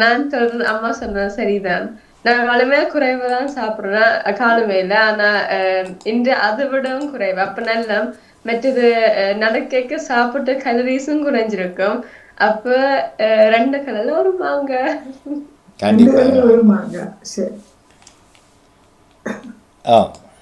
நான் சொல்றது அம்மா சொன்னது சரிதான். நான் வலிமையா குறைவா தான் சாப்பிடுறேன் காலமேல ஆனா அஹ், இன்று அதை விடவும் குறைவு. அப்ப நல்லா மற்றது நடக்க சாப்பிட்ட கலரிஸும் குறைஞ்சிருக்கும். அப்ப அஹ், ரெண்டு கலர்ல ஒரு மாங்காய் கண்டிப்பா. ரெண்டு ஒரு மாங்காய் சரி. ஆ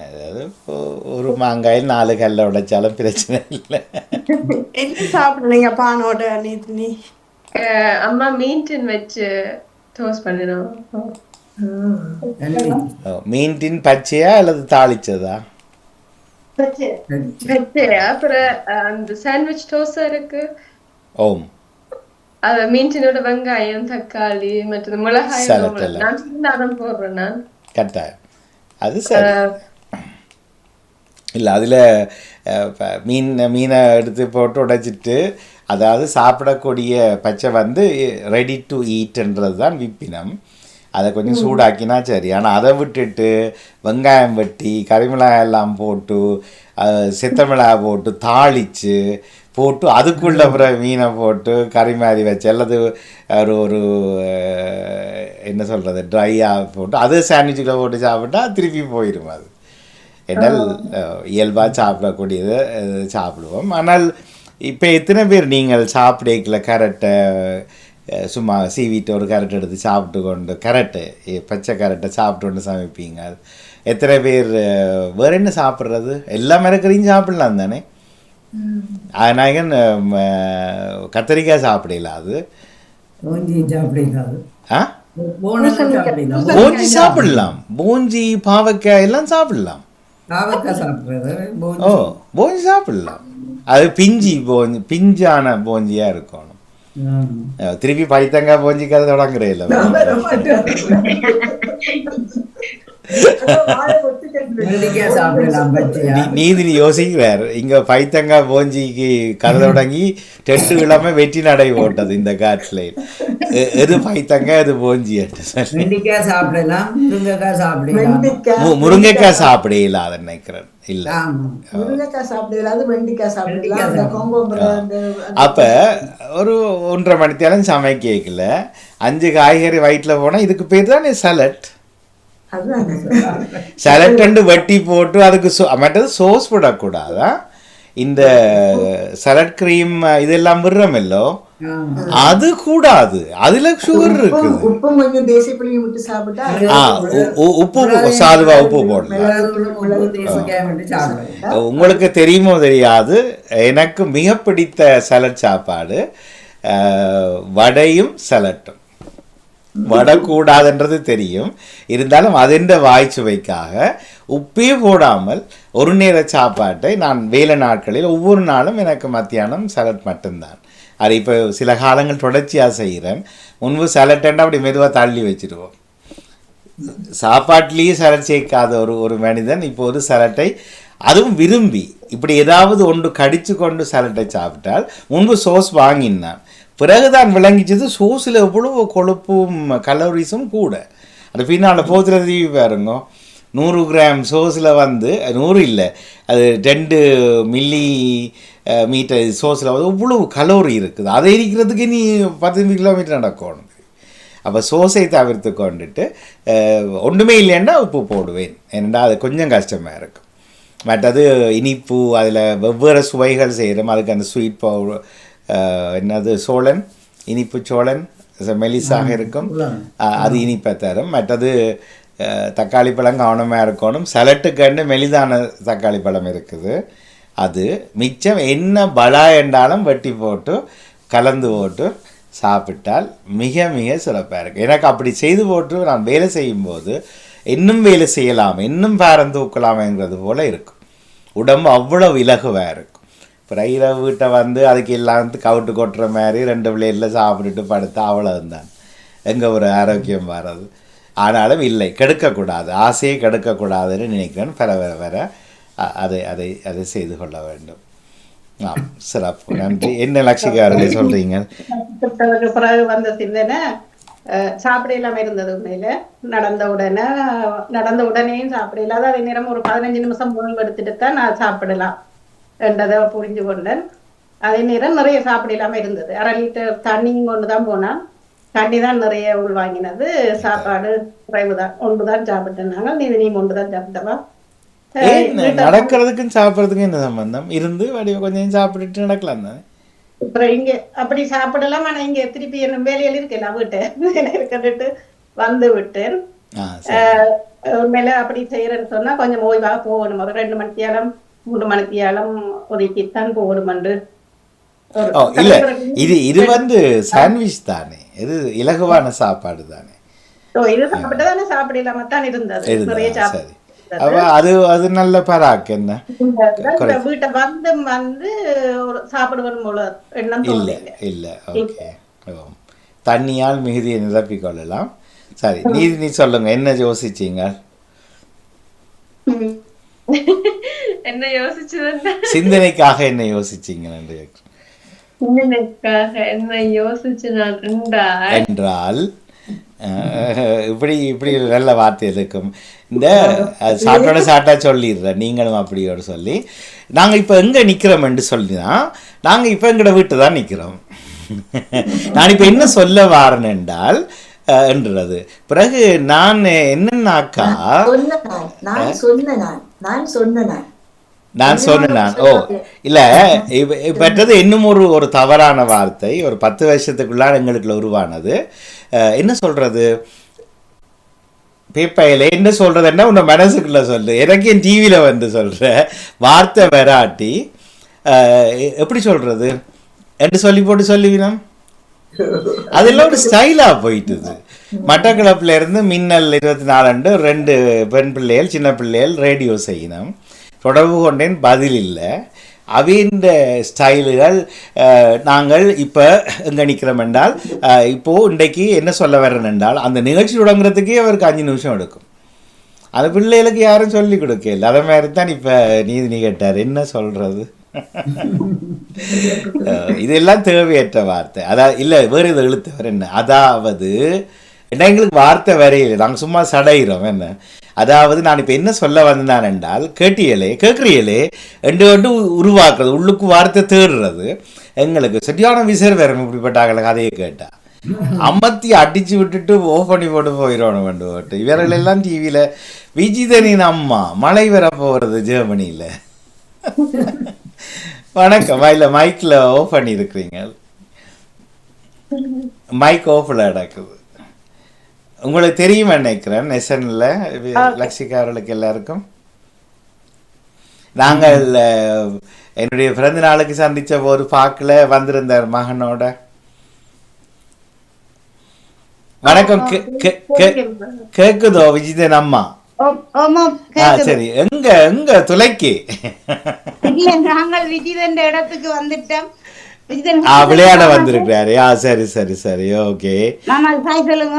அதாவது இப்போ ஒரு மாங்காயில் நாலு கல்ல உடைச்சாலும் பிரச்சனை இல்லை. என்ன சாப்பிடுறீங்க பானோட நீ. அம்மா மீன் வச்சு டோஸ்ட் பண்ணினோம் மீன்டின் பச்சையா அல்லது தாளிச்சதா? அப்புறம் அந்த சாண்ட்விச் டோஸ்ட் இருக்கு. ஓம். அது மீன்டினோட வெங்காயம் தக்காளி மற்றது மிளகாய். நான் போடுறேன் நான். கட்டாயம். அது சரி. இல்லை அதில் மீன் மீனை எடுத்து போட்டு உடைச்சிட்டு அதாவது சாப்பிடக்கூடிய பச்சை வந்து ரெடி டு ஈட்ன்றது தான் விப்பினம். அதை கொஞ்சம் சூடாக்கினா சரி. ஆனால் அதை விட்டுட்டு வெங்காயம் வெட்டி கறிமிளகாய் எல்லாம் போட்டு அஹ், சித்த மிளகாய் போட்டு தாளித்து போட்டு அதுக்குள்ள அப்புறம் மீனை போட்டு கறி மாதிரி வச்சு அல்லது ஒரு ஒரு என்ன சொல்கிறது ட்ரையாக போட்டு அது சாண்ட்விச்சுக்குள்ள போட்டு சாப்பிட்டா திருப்பி போயிடும் அது என்றால் இயல்பாக சாப்பிடக்கூடியது சாப்பிடுவோம். ஆனால் இப்போ எத்தனை பேர் நீங்கள் சாப்பிடக்கல கேரட்டை சும்மா சீவிட்டு ஒரு கேரட் எடுத்து சாப்பிட்டு கொண்டு கேரட்டு பச்சை கேரட்டை சாப்பிட்டு கொண்டு சமைப்பீங்க. எத்தனை பேர் வேற என்ன சாப்பிட்றது? எல்லா மிரக்கறியும் சாப்பிடலாம் தானே? அதனாக கத்திரிக்காய் சாப்பிடல அது. பூஞ்சி சாப்பிடலாம் போஞ்சி சாப்பிடலாம். போஞ்சி பாவக்காய் எல்லாம் சாப்பிடலாம். ஓ போஞ்சி சாப்பிடலாம். அது பிஞ்சி போஞ்சி பிஞ்சான போஞ்சியாக இருக்கணும். திருப்பி பைத்தங்காய் போஞ்சி கதை தொடங்குறே இல்லை நீதினி யோசிக்கிறார். இங்க பைத்தங்காய் போஞ்சிக்கு கதை தொடங்கி டெட்டு கிழமை வெற்றி நடை போட்டது இந்த காட்டில். எது பைத்தங்காய் எது போஞ்சி முருங்கைக்காய் சாப்பிடலாம். வெண்டிக்காய் மு- முருங்கைக்காய் சாப்பிடல அதை நினைக்கிறேன். இல்லை. அப்ப ஒரு ஒன்றரை மணி நேரம் சமைக்கல. அஞ்சு காய்கறி வயிற்றில் போனா இதுக்கு பேர் தானே சலட் அதுதான். சலட் ரெண்டு வெட்டி போட்டு அதுக்கு சோ மற்றது சோஸ் போடக்கூடாதா? இந்த சலட் கிரீம் இதெல்லாம் விடுறோமில்லோ அது கூடாது. அதுல சுகர் இருக்குது. உப்பும் கொஞ்சம் தேசிய புளியும் விட்டு சாப்பிட்டா உப்பு சாதுவா உப்பு போடலாம். உப்பு உங்களுக்கு தெரியுமோ தெரியாது? எனக்கு மிக பிடித்த சலட் சாப்பாடு வடையும் சலட்டும் வடக்கூடாதுன்றது தெரியும். இருந்தாலும் அதென்ற வாய்ச்சுவைக்காக உப்பே போடாமல் ஒரு நேர சாப்பாட்டை நான் வேலை நாட்களில் ஒவ்வொரு நாளும் எனக்கு மத்தியானம் சலட் மட்டும்தான். அது இப்போ சில காலங்கள் தொடர்ச்சியாக செய்கிறேன். முன்பு சலட்டன்னா அப்படி மெதுவாக தள்ளி வச்சிருவோம். சாப்பாட்டிலேயே சலட் சேர்க்காத ஒரு ஒரு மனிதன் இப்போது சலட்டை அதுவும் விரும்பி இப்படி ஏதாவது ஒன்று கடிச்சு கொண்டு சலட்டை சாப்பிட்டால் முன்பு சோஸ் வாங்கினான். பிறகுதான் விளங்கிச்சது சோஸில் எவ்வளவு கொழுப்பும் கலோரிஸும் கூட. அந்த பின்னால் போத்துல தீவி பாருங்க. நூறு கிராம் சோஸில் வந்து நூறு இல்லை அது ரெண்டு மில்லி மீட்டர் சோஸில் வந்து இவ்வளவு கலோரி இருக்குது. அதை இருக்கிறதுக்கு நீ பத்து கிலோமீட்டர் நடக்கணும். அப்போ சோஸை தவிர்த்து கொண்டுட்டு ஒன்றுமே இல்லைன்னா உப்பு போடுவேன். ஏன்னா அது கொஞ்சம் கஷ்டமாக இருக்கும். மற்றது இனிப்பு அதில் வெவ்வேறு சுவைகள் செய்கிறோம் அதுக்கு அந்த ஸ்வீட் பவுடர் என்னது சோழன் இனிப்பு சோழன் மெலிசாக இருக்கும். அது இனிப்பை தரும். மற்றது தக்காளி பழம் கவனமாக இருக்கணும். சலட்டுக்கண்டு மெலிதான தக்காளி பழம் இருக்குது. அது மிச்சம் என்ன பலா என்றாலும் வெட்டி போட்டு கலந்து போட்டு சாப்பிட்டால் மிக மிக சிறப்பாக இருக்கும் எனக்கு அப்படி செய்து போட்டு நான் வேலை செய்யும்போது இன்னும் வேலை செய்யலாம் இன்னும் பேரம் தூக்கலாமேங்கிறது போல இருக்கும் உடம்பு அவ்வளோ இலகுவாக இருக்கும் இப்போ இரவு வீட்டை வந்து அதுக்கு இல்லாமல் கவுட்டு கொட்டுற மாதிரி ரெண்டு பிள்ளைகளில் சாப்பிட்டுட்டு படுத்தா அவ்வளவுதான். எங்கே ஒரு ஆரோக்கியம் வர்றது ஆனாலும் இல்லை கெடுக்கக்கூடாது. ஆசையை கெடுக்கக்கூடாதுன்னு நினைக்கிறேன். வர வர வர அதை அதை அதை செய்து கொள்ள வேண்டும். ஆம் சிறப்பு. நன்றி. என்ன லட்சிகாரர்களே சொல்கிறீங்க பிறகு வந்த சிந்தனை சாப்பிட இல்லாமல் இருந்தது உண்மையில. நடந்த உடனே நடந்த உடனேயும் சாப்பிட இல்லாத அதே நேரம் ஒரு பதினஞ்சு நிமிஷம் ஓய்வு எடுத்துட்டு தான் நான் சாப்பிடலாம். என்றதை புரிஞ்சு கொண்டேன். அதே நேரம் நிறைய சாப்பிட இல்லாம இருந்தது. அரை லிட்டர் தண்ணியும் கொண்டு தான் போனா தண்ணி தான் நிறைய உள்வாங்கினது சாப்பாடு குறைவுதான். ஒன்றுதான் சாப்பிட்டேன். நாங்கள் நீ நீ ஒன்றுதான் சாப்பிட்டவா ஏன் நடக்கிறதுக்கும் சாப்பிட்றதுக்கும் என்ன சம்பந்தம்? இருந்து வடிவ கொஞ்சம் சாப்பிட்டுட்டு நடக்கலாம் தானே? அப்புறம் இங்க அப்படி சாப்பிடலாம். ஆனா இங்க திருப்பி என்ன வேலையில இருக்கல வீட்டு இருக்கட்டு வந்து விட்டேன். உண்மையில அப்படி செய்யறேன்னு சொன்னா கொஞ்சம் ஓய்வாக போகணும். ஒரு ரெண்டு மணித்தியாலம் மூணு மணித்தியாலம் ஒதுக்கித்தான் போகணும் என்று இல்ல. இது இது வந்து சாண்ட்விச் தானே. இது இலகுவான சாப்பாடு தானே. இது சாப்பிட்டதானே சாப்பிடலாம தான் இருந்தது. நிறைய அது அது நல்ல பராக்கு என்ன? வீட்டை வந்து வந்து ஒரு சாப்பிடுவது போல எண்ணம் இல்ல இல்ல. ஓகே. தண்ணியால் மிகுதியை நிரப்பிக் கொள்ளலாம். சரி நீ நீ சொல்லுங்க. என்ன யோசிச்சீங்க? என்ன யோசிச்சது சிந்தனைக்காக என்ன யோசிச்சீங்க என்று கேக்குறேன். இன்னைக்காக என்ன யோசிச்சு நான் உண்டா? என்றால் அஹ், இப்படி இப்படி நல்ல வார்த்தை இருக்கும் இந்த சாட்டோட சாட்டா சொல்லிடுறேன் நீங்களும் அப்படியோட சொல்லி நாங்கள் இப்போ எங்கே நிற்கிறோம் என்று சொல்லினா நாங்கள் இப்போ எங்கட வீட்டு தான் நிற்கிறோம் நான் இப்போ என்ன சொல்ல வாரேன் என்றால் என்றது. பிறகு நான் என்னன்னாக்கா சொன்ன நான் நான் சொன்ன நான் நான் சொன்ன நான். நான் சொன்னேன் நான். ஓ இல்ல இப்பட்டது இன்னும் ஒரு ஒரு தவறான வார்த்தை. ஒரு பத்து வருஷத்துக்குள்ளார எங்களுக்குள்ள உருவானது. என்ன சொல்றது? பேப்பையில என்ன சொல்றதுன்னா உன்னை மனசுக்குள்ள சொல்லு. எனக்கு என் டிவியில வந்து சொல்ற வார்த்தை வெராட்டி எப்படி சொல்றது? என்று சொல்லி போட்டு சொல்லுவினம் அதெல்லாம் ஒரு ஸ்டைலா போயிட்டுது. மட்டக்களப்புல இருந்து மின்னல் இருபத்தி நாலு ரெண்டு பெண் பிள்ளைகள் சின்ன பிள்ளைகள் ரேடியோ செய்யணும் தொடர்பு கொண்டேன் பதில் இல்லை. அவின்ற ஸ்டைலுகள் நாங்கள் இப்போ எங்கே நிற்கிறோம் என்றால் இப்போது இப்போ இன்றைக்கு என்ன சொல்ல வரேன் என்றால் அந்த நிகழ்ச்சி தொடங்குறதுக்கே அவருக்கு அஞ்சு நிமிஷம் எடுக்கும். அந்த பிள்ளைகளுக்கு யாரும் சொல்லி கொடுக்கல. அதை மாதிரி தான் இப்போ நீதி நீ கேட்டார் என்ன சொல்கிறது இதெல்லாம் தேவையற்ற வார்த்தை. அதாவது இல்லை வேறு இதை எழுத்தவர் என்ன? அதாவது என்ன எங்களுக்கு வார்த்தை வரையில நாங்கள் சும்மா சடைகிறோம் என்ன? அதாவது நான் இப்போ என்ன சொல்ல வந்தேன் என்றால் கேட்டியலே கேட்குறியலே ரெண்டு ஒன்று உருவாக்குறது உள்ளுக்கு வார்த்தை தேடுறது. எங்களுக்கு சரியான விசர் வேறு இப்படிப்பட்டாங்கள கதையை கேட்டா. அம்மத்தி அடிச்சு விட்டுட்டு ஓஃப் பண்ணி போட்டு போயிடணும் கொண்டு போட்டு. இவர்கள் எல்லாம் டிவியில் விஜிதனின் அம்மா மழை வர போகிறது ஜெர்மனியில். வணக்கம். இல்லை மைக்கில் ஓஃப் பண்ணியிருக்கிறீங்க மைக் ஓஃபில் நடக்குது உங்களுக்கு தெரியும் நினைக்கிறேன் நெசனில் லக்ஷிகா அவர்களுக்கு எல்லாருக்கும். நாங்கள் என்னுடைய பிறந்த நாளுக்கு சந்திச்ச போது பார்க்கல வந்திருந்தார் மகனோட. வணக்கம் கேக்குதோ. விஜிதன் அம்மா? சரி எங்க எங்க துளைக்கு? நாங்கள் விஜிதன் இடத்துக்கு வந்துட்டோம். விளையாட வந்திருக்கிறாரு. ஆ சரி சரி சரி ஓகே. சொல்லுங்க.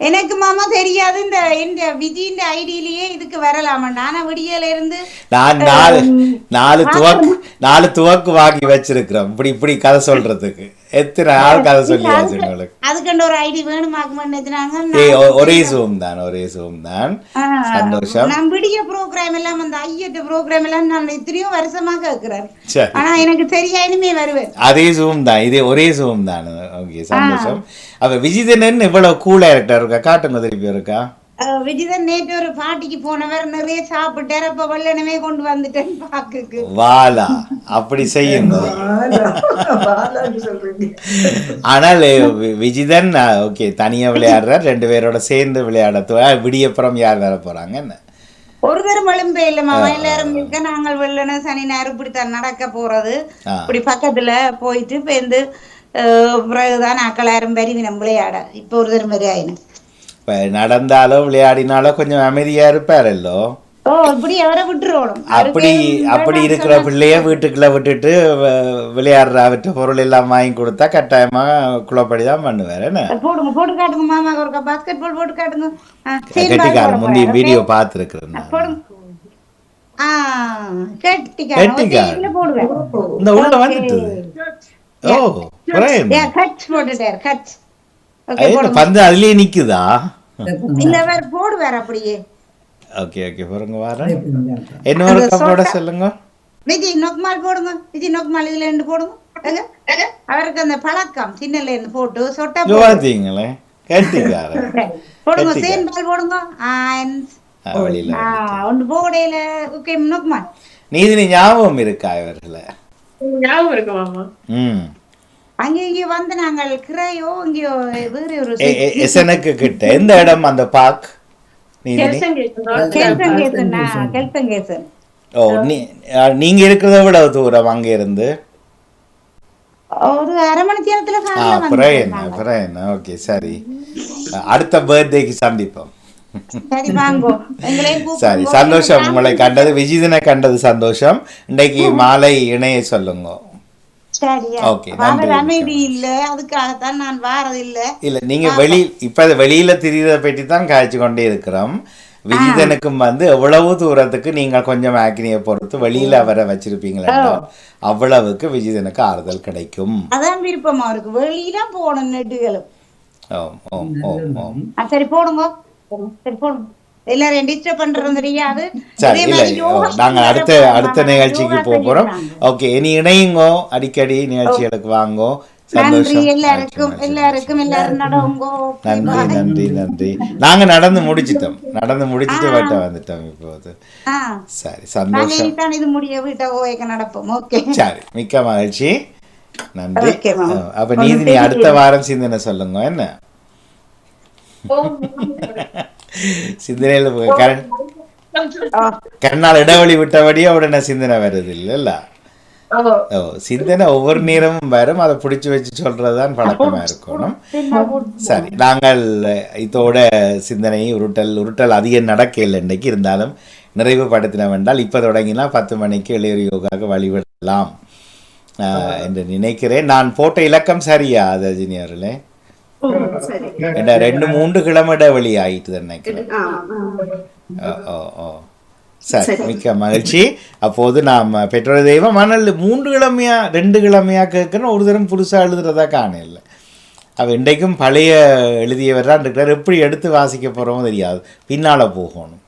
எனக்கு மாமா தெரியாது இந்த இந்த விஜயின் ஐடியிலேயே இதுக்கு வரலாமா? நானா விடியல இருந்து நான் நாலு நாலு துவக்கு நாலு துவக்கு வாங்கி வச்சிருக்கிறோம் இப்படி இப்படி கதை சொல்றதுக்கு. எத்தனை நாள் கதை சொல்லியாச்சு உங்களுக்கு அதுக்கண்டு ஒரு ஐடி வேணுமாக்குமான்னு ஒரே சூம் தான் ஒரே சூம் தான் சந்தோஷம் நான் விடிய ப்ரோக்ராம் எல்லாம் அந்த ஐயட்டு ப்ரோக்ராம் எல்லாம் நான் எத்தனையோ வருஷமா கேட்கிறேன் ஆனா எனக்கு சரியா இனிமே வருவேன் அதே ஜூம் தான் இதே ஒரே ஜூம் தான் ஓகே சந்தோஷம் அப்ப விஜிதனன் இவ்வளவு கூலா இருக்கா இருக்கா காட்டுங்க திருப்பி இருக்கா விஜிதன் நேற்று ஒரு பாட்டிக்கு போனவர் நிறைய சாப்பிட்டாரு. அப்ப வெள்ளனமே கொண்டு வந்துட்டேன் பாக்குக்கு. வாலா அப்படி செய்யுங்க. சொல்றீங்க. ஆனால் விஜிதன் ஓகே தனியா விளையாடுறார். ரெண்டு பேரோட சேர்ந்து விளையாட விடியப்புறம் யார் வர போறாங்க என்ன? ஒரு தரம் எழும்பே இல்ல மாமா எல்லாரும் இருக்க நாங்கள் வெள்ளன சனி ஞாயிறு இப்படித்தான் நடக்க போறது. இப்படி பக்கத்துல போயிட்டு பேருந்து பிறகுதான் அக்கள் யாரும் பெருவினம் விளையாட. இப்ப ஒரு தரம் வரை ஆயினும் இப்ப நடந்தாலோ விளையாடினாலோ கொஞ்சம் அமைதியா அவரை விட்டுருவோம் அப்படி அப்படி இருக்கிற பிள்ளைய வீட்டுக்குள்ள விட்டுட்டு விளையாடுற அவற்ற பொருள் எல்லாம் வாங்கி கொடுத்தா கட்டாயமா குளப்படி தான் பண்ணுவார் என்ன? போடுங்க போட்டு காட்டுங்க மாமா ஒரு பாஸ்கெட் பால் போட்டு காட்டுங்க. ஆ, சரி, கெட்டிக்காரன் பாருங்க, முந்தைய பாருங்க. வீடியோ பார்த்துருக்குறேன் கெட்டிக்காரன். இந்த உள்ள வந்துட்டு. ஓ கட்ச் போட்டுட்டார் கட்ச் பந்து அதுலயே நிக்குதா? இல்ல வேற போடுவார் அப்படியே. ஓகே ஓகே பாருங்க வரேன். என்ன ஒரு கப்போட சொல்லுங்க. விஜய் நோக்குமால் போடுங்க. விஜய் நோக்குமால் இதுல ரெண்டு போடுங்க? அவருக்கு அந்த பழக்கம் சின்னல இருந்து போட்டு சொட்டா பார்த்தீங்களே கட்டிக்காரன் போடுங்க. சேன் பால் போடுங்க. ஒன்று போடையில ஓகே நோக்குமா நீதினி ஞாபகம் இருக்கா இவர்களை? ஞாபகம் இருக்கு மாமா? ம். அங்கே இங்கே வந்து நாங்கள் கிரையோ இங்கேயோ வேற ஒரு எசனுக்கு கிட்ட. எந்த இடம்? அந்த பார்க் ஓ நீங்க இருக்கிறத விட தூரம் அங்க இருந்து ஒரு அரை மணி நேரத்துல என்ன அப்புறம் என்ன? ஓகே சரி. அடுத்த பர்த்டேக்கு சந்திப்போம். சரி. சந்தோஷம். உங்களை கண்டது விஜிதனை கண்டது சந்தோஷம். இன்றைக்கு மாலை இணைய சொல்லுங்க. அதுக்காகத்தான் நான் வாரது இல்ல. இல்ல நீங்க வெளி இப்ப வெளியில திரியறதை பற்றி தான் காய்ச்சி கொண்டே இருக்கிறோம். விஜிதனுக்கும் வந்து எவ்வளவு தூரத்துக்கு நீங்க கொஞ்சம் ஆக்கினியை பொறுத்து வெளியில அவரை வச்சிருப்பீங்களா அவ்வளவுக்கு விஜிதனுக்கு ஆறுதல் கிடைக்கும். அதான் விருப்பம் அவருக்கு வெளியில போகணும் நெட்டுகளும். ஓம் ஓம் ஓம் ஓம். சரி போடுங்க. சரி போடுங்க. எல்லாரையும் டிஸ்டர்ப் பண்றது தெரியாது. சரி இதே இல்லை மாதிரி யோகா நாங்க அடுத்த அடுத்த. நிகழ்ச்சிக்கு போக போறோம். ஓகே இனி இணையுங்கோ. அடிக்கடி நிகழ்ச்சிகளுக்கு வாங்கோ. நன்றி சந்தோஷம். எல்லாருக்கும் எல்லாருக்கும் எல்லாரும் நடவுங்கோ. நன்றி நன்றி நன்றி. நாங்க நடந்து முடிச்சிட்டோம். நடந்து முடிச்சிட்டு வீட்டை வந்துட்டோம் இப்போது. சரி சந்தோஷம். இது முடிய வீட்டை ஓய்க்க நடப்போம். ஓகே. சரி மிக்க மகிழ்ச்சி. நன்றி. அப்ப நீதி நீ அடுத்த வாரம் சிந்தனை சொல்லுங்க என்ன? சிந்தனையில் கரண் கண்ணால் இடைவெளி விட்டபடியே உடனே சிந்தனை வருது? இல்லைல்ல ஓ. சிந்தனை ஒவ்வொரு நேரமும் வரும். அதை பிடிச்சி வச்சு சொல்றதுதான் பழக்கமா இருக்கணும். சரி நாங்கள் இதோட சிந்தனை உருட்டல் உருட்டல் அதிகம் நடக்கல இன்னைக்கு இருந்தாலும் நிறைவுபடுத்தினோம் என்றால் இப்போ தொடங்கினா பத்து மணிக்கு இளையர் யோகாவுக்கு வழிவிடலாம். ஆஹ், என்று நினைக்கிறேன். நான் போட்ட இலக்கம் சரியா அஜினியர்களே என்ன ரெண்டு மூன்று கிழமை இடைவெளி ஆயிட்டு நினைக்கிறேன் ஓ, ஓ ஓ. சரி மிக்க மகிழ்ச்சி. அப்போது நாம் பெற்றோர் தெய்வம் ஆனால் மூன்று கிழமையா ரெண்டு கிழமையா கேட்கணும் ஒரு தரம் புதுசாக எழுதுறதா காணல அவ இன்றைக்கும் பழைய எழுதியவர் தான் இருக்கிறார். எப்படி எடுத்து வாசிக்க போகிறோமோ தெரியாது. பின்னால் போகணும்.